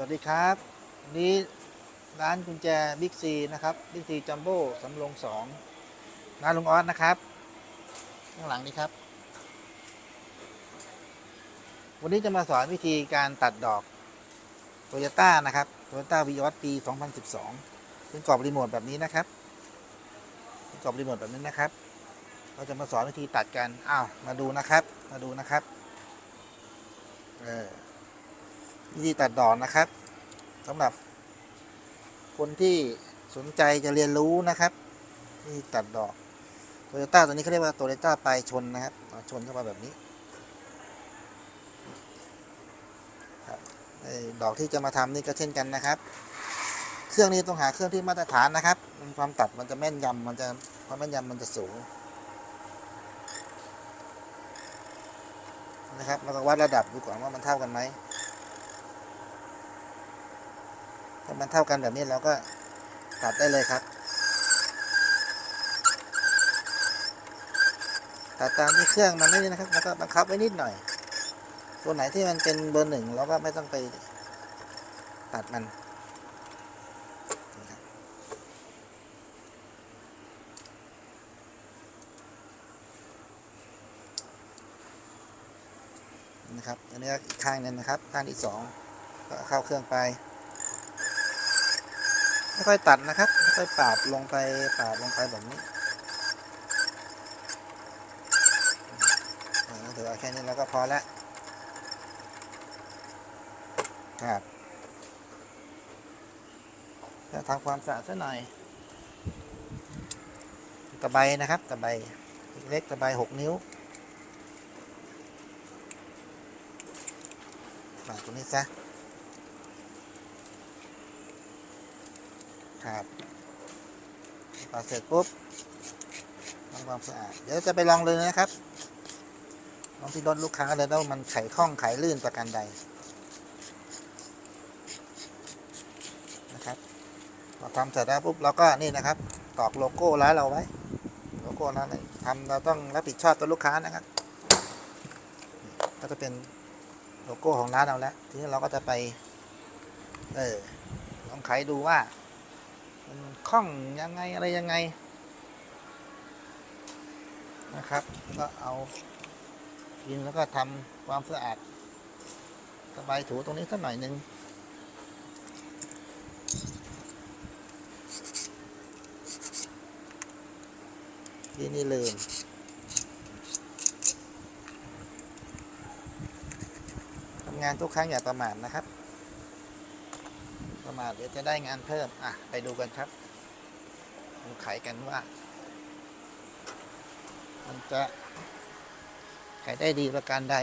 สวัสดีครับวันนี้ร้านกุญแจบิ๊กซีนะครับบิ๊กซีจัมโบ้สำโรงสองร้านลุงออสนะครับ ข้างหลังนี้ครับ วันนี้จะมาสอนวิธีการตัดดอกโตโยต้านะครับโตโยต้าวีออสปี 2012 เป็นกรอบรีโมทแบบนี้นะครับเป็นกรอบรีโมทแบบนี้นะครับ เราจะมาสอนวิธีตัดกันอ้าวมาดูนะครับ มาดูนะครับเออ วิธีตัดดอกนะครับสำหรับ คนที่สนใจจะเรียนรู้นะครับวิธีตัดดอกโตโยต้าตัวนี้เขาเรียกว่าโตโยต้าปลายชนนะครับชนเข้ามาแบบนี้ไอ้ดอกที่จะมาทำนี่ก็เช่นกันนะครับ เครื่องนี้ต้องหาเครื่องที่มาตรฐานนะครับมันความตัดมันจะแม่นยำมันจะความแม่นยำมันจะสูงนะครับแล้วก็วัดระดับดูก่อนว่ามันเท่ากันไหม ถ้ามันเท่ากันแบบนี้เราก็ตัดได้เลยครับ ตัดตามที่เครื่องมันนี่นะครับแล้วก็บังคับไว้นิดหน่อย ตัวไหนที่มันเป็นเบอร์หนึ่งเราก็ไม่ต้องไปตัดมันนะครับ อันนี้อีกข้างนึงนะครับ ข้างที่สองก็เข้าเครื่องไป ไม่ค่อยตัดนะครับไม่ค่อยปาดลงไปปาดลงไปแบบนี้ถือว่าแค่นี้เราก็พอแล้วครับจะทำความสะอาดซะหน่อยตะไบนะครับตะไบเล็กตะไบหกนิ้วปาดตรงนี้ซะ ครับปาเสร็จปุ๊บทำความสะอาดเดี๋ยวจะไปลองเลยนะครับลองที่รถลูกค้าเลยว่ามันไขข้องไขลื่นประการใดนะครับพอทำเสร็จแล้วปุ๊บเราก็นี่นะครับ ตอกโลโก้ร้านเราไว้โลโก้ร้านทำเราต้องรับผิดชอบตัวลูกค้านะครับ ก็จะเป็นโลโก้ของร้านเราแล้วทีนี้เราก็จะไป เออลองไขดูว่า มันคล่องยังไงอะไรยังไงนะครับ ก็เอาดินแล้วก็ทำความสะอาดสบายถูตรงนี้สักหน่อยหนึ่งทีนี่ลืมทำงานทุกครั้งอย่าประมาทนะครับ มาเดี๋ยวจะได้งานเพิ่ม อะ ไปดูกันครับดูไขกันว่า มันจะไขได้ดีประการใด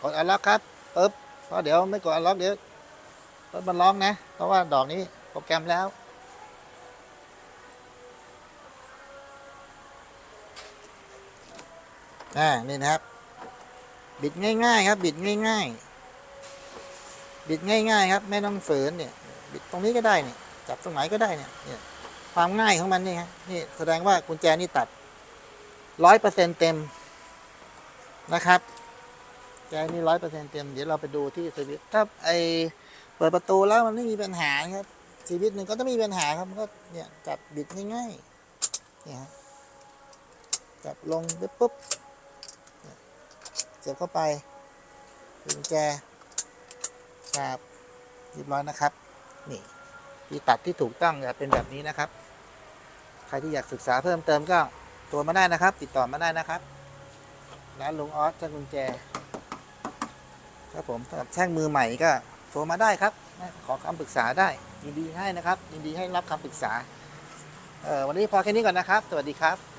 กดอันล็อกครับปึ๊บเพราะเดี๋ยวไม่กดอันล็อกเดี๋ยวรถมันร้องนะ เพราะว่าดอกนี้โปรแกรมแล้วอ่านี่นะครับ บิดง่าย ๆ ครับ บิดง่าย ๆ บิดง่ายๆครับ ไม่ต้องฝืนเนี่ย บิดตรงนี้ก็ได้เนี่ย จับตรงไหนก็ได้เนี่ยเนี่ย ความง่ายของมันนี่ครับนี่แสดงว่ากุญแจนี่ตัดร้อยเปอร์เซ็นเต็มนะครับแจนี่ร้อยเปอร์เซ็นเต็ม เดี๋ยวเราไปดูที่สวิตช์ถ้าไอเปิดประตูแล้วมันไม่มีปัญหาครับสวิตช์หนึ่งก็ต้องมีปัญหาครับมันก็เนี่ยจับบิดง่ายๆเนี่ยครับจับลงปุ๊บปุ๊บเสียบเข้าไปกุญแจ ครับเรียบร้อยนะครับ นี่ที่ตัดที่ถูกต้องจะเป็นแบบนี้นะครับ ใครที่อยากศึกษาเพิ่มเติมก็โทรมาได้นะครับ ติดต่อมาได้นะครับร้านลุงออสช่างกุญแจ ครับผมสำหรับช่างมือใหม่ก็โทรมาได้ครับ ขอคำปรึกษาได้ ยินดีให้นะครับ ยินดีให้รับคำปรึกษาวันนี้พอแค่นี้ก่อนนะครับ สวัสดีครับ